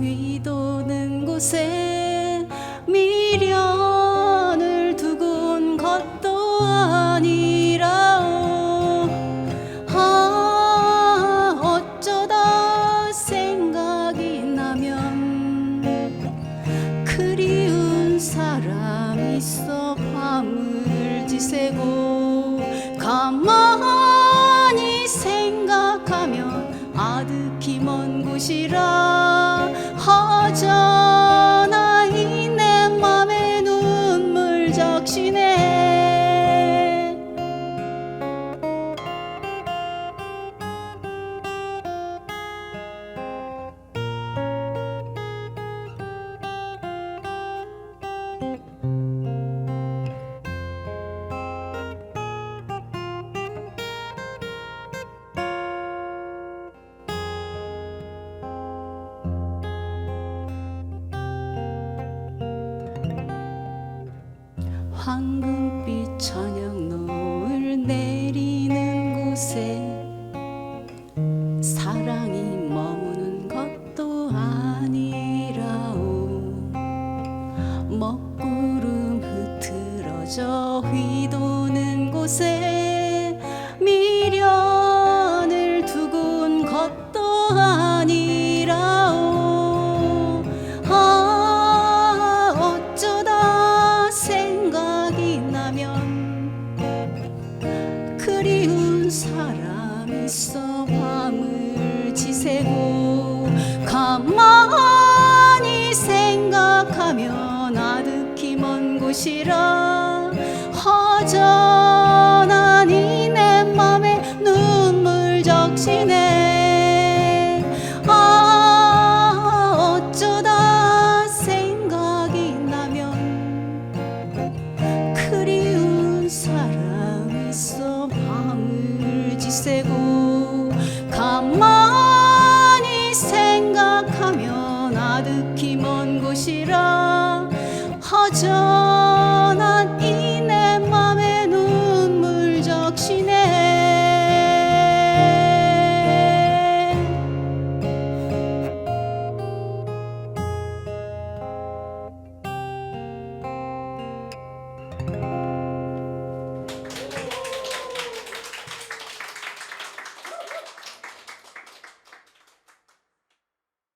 휘도는 곳에 미련을 두고 온 것도 아니라오 아 어쩌다 생각이 나면 그리운 사람 있어 밤을 지새고 가만히 생각하면 아득히 먼 곳이라 황금빛 저녁 노을 내리는 곳에 사랑이 머무는 것도 아니라오. 먹구름 흐트러져 휘도는 곳에 나면 그리운 사람 있어 밤을 지새고 가만히 생각하면 아득히 먼 곳이라 허전 곳이라 허전